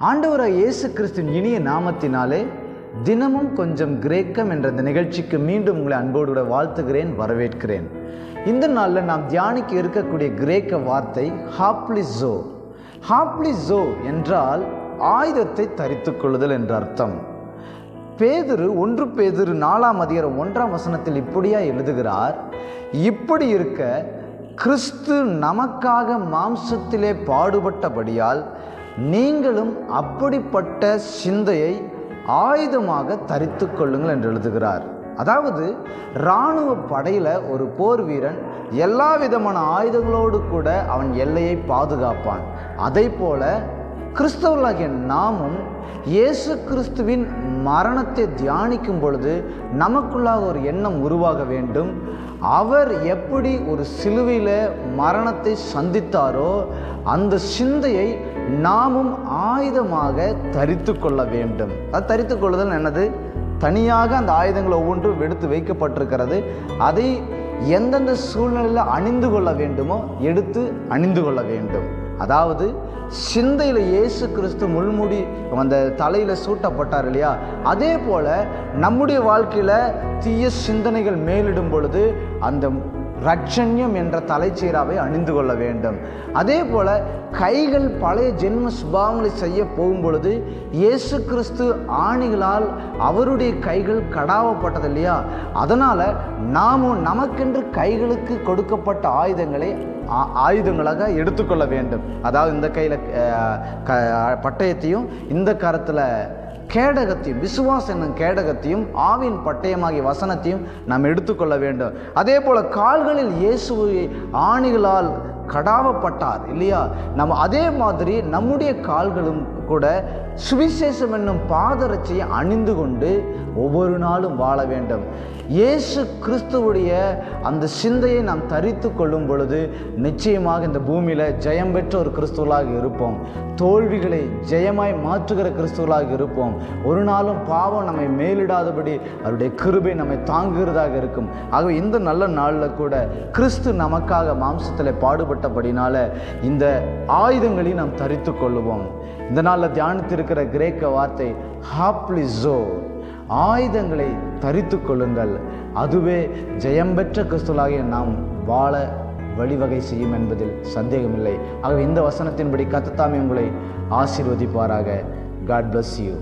ஆண்டவராக இயேசு கிறிஸ்துவின் இனிய நாமத்தினாலே தினமும் கொஞ்சம் கிரேக்கம் என்ற இந்த நிகழ்ச்சிக்கு மீண்டும் உங்களை அன்போடு கூட வாழ்த்துகிறேன் வரவேற்கிறேன். இந்த நாளில் நாம் தியானிக்க இருக்கக்கூடிய கிரேக்க வார்த்தை ஹாப்ளிசோ ஹாப்ளிசோ என்றால் ஆயுதத்தை தரித்து கொள்ளுதல் என்ற அர்த்தம். பேதுரு ஒன்று பேதுரு நாலாம் அதிகாரம் ஒன்றாம் வசனத்தில் இப்படியா எழுதுகிறார் இப்படி இருக்க கிறிஸ்து நமக்காக மாம்சத்திலே பாடுபட்டபடியால் நீங்களும் அப்படிப்பட்ட சிந்தையை ஆயுதமாக தரித்து கொள்ளுங்கள் என்று எழுதுகிறார். அதாவது இராணுவ படையில் ஒரு போர் வீரன் எல்லா விதமான ஆயுதங்களோடு கூட அவன் எல்லையை பாதுகாப்பான். அதே போல கிறிஸ்தவர்களாகிய நாமும் இயேசு கிறிஸ்துவின் மரணத்தை தியானிக்கும் பொழுது நமக்குள்ளாக ஒரு எண்ணம் உருவாக வேண்டும். அவர் எப்படி ஒரு சிலுவையில் மரணத்தை சந்தித்தாரோ அந்த சிந்தையை நாமும் ஆயுதமாக தரித்து கொள்ள வேண்டும். அது தரித்து கொள்ளுதல் என்னது? தனியாக அந்த ஆயுதங்கள் ஒவ்வொன்றும் எடுத்து வைக்கப்பட்டிருக்கிறது. அதை எந்தெந்த சூழ்நிலையில் அணிந்து கொள்ள வேண்டுமோ எடுத்து அணிந்து கொள்ள வேண்டும். அதாவது சிந்தையில் இயேசு கிறிஸ்து முள்முடி அந்த தலையில் சூட்டப்பட்டார் இல்லையா? அதே போல் நம்முடைய வாழ்க்கையில் தீய சிந்தனைகள் மேலிடும் பொழுது அந்த ரட்சண்யம் என்ற தலைச்சீராவை அணிந்து கொள்ள வேண்டும். அதே போல் கைகள் பழைய ஜென்ம சுபாவங்களை செய்ய போகும் பொழுது இயேசு கிறிஸ்து ஆணிகளால் அவருடைய கைகள் கடாவப்பட்டது இல்லையா? அதனால் நாமும் நமக்கென்று கைகளுக்கு கொடுக்கப்பட்ட ஆயுதங்களை ஆயுதங்களாக எடுத்துக்கொள்ள வேண்டும். அதாவது இந்த கையில் க பட்டயத்தையும் இந்த கரத்தில் கேடகத்தையும் விசுவாசம் என்னும் கேடகத்தையும் ஆவின் பட்டயமாகிய வசனத்தையும் நாம் எடுத்துக்கொள்ள வேண்டும். அதே போல் கால்களில் இயேசுவை ஆணிகளால் கடாவப்பட்டார் இல்லையா? நம்ம அதே மாதிரி நம்முடைய கால்களும் கூட சுவிசேஷம் என்னும் பாதரட்சியை அணிந்து கொண்டு ஒவ்வொரு நாளும் வாழ வேண்டும். இயேசு கிறிஸ்துவுடைய அந்த சிந்தையை நாம் தரித்து கொள்ளும் பொழுது நிச்சயமாக இந்த பூமியில் ஜெயம் பெற்ற ஒரு கிறிஸ்துவலாக இருப்போம். தோல்விகளை ஜெயமாய் மாற்றுகிற கிறிஸ்துவலாக இருப்போம். ஒரு நாளும் பாவம் நம்மை மேலிடாதபடி அவருடைய கிருபை நம்மை தாங்குகிறதாக இருக்கும். ஆகவே இந்த நல்ல நாளில் கூட கிறிஸ்து நமக்காக மாம்சத்தில் பாடுபட்டபடினால இந்த ஆயுதங்களையும் நாம் தரித்து கொள்ளுவோம். இந்த நாள் முன்னால் தியானித்திருக்கிற கிரேக்க வார்த்தை ஹாப்ளிசோ. ஆயுதங்களை தரித்து கொள்ளுங்கள். அதுவே ஜெயம் பெற்ற கிறிஸ்துவலாகிய நாம் வாழ வழிவகை செய்யும் என்பதில் சந்தேகமில்லை. ஆகவே இந்த வசனத்தின்படி கத்தத்தாமே உங்களை ஆசீர்வதிப்பாராக. God bless you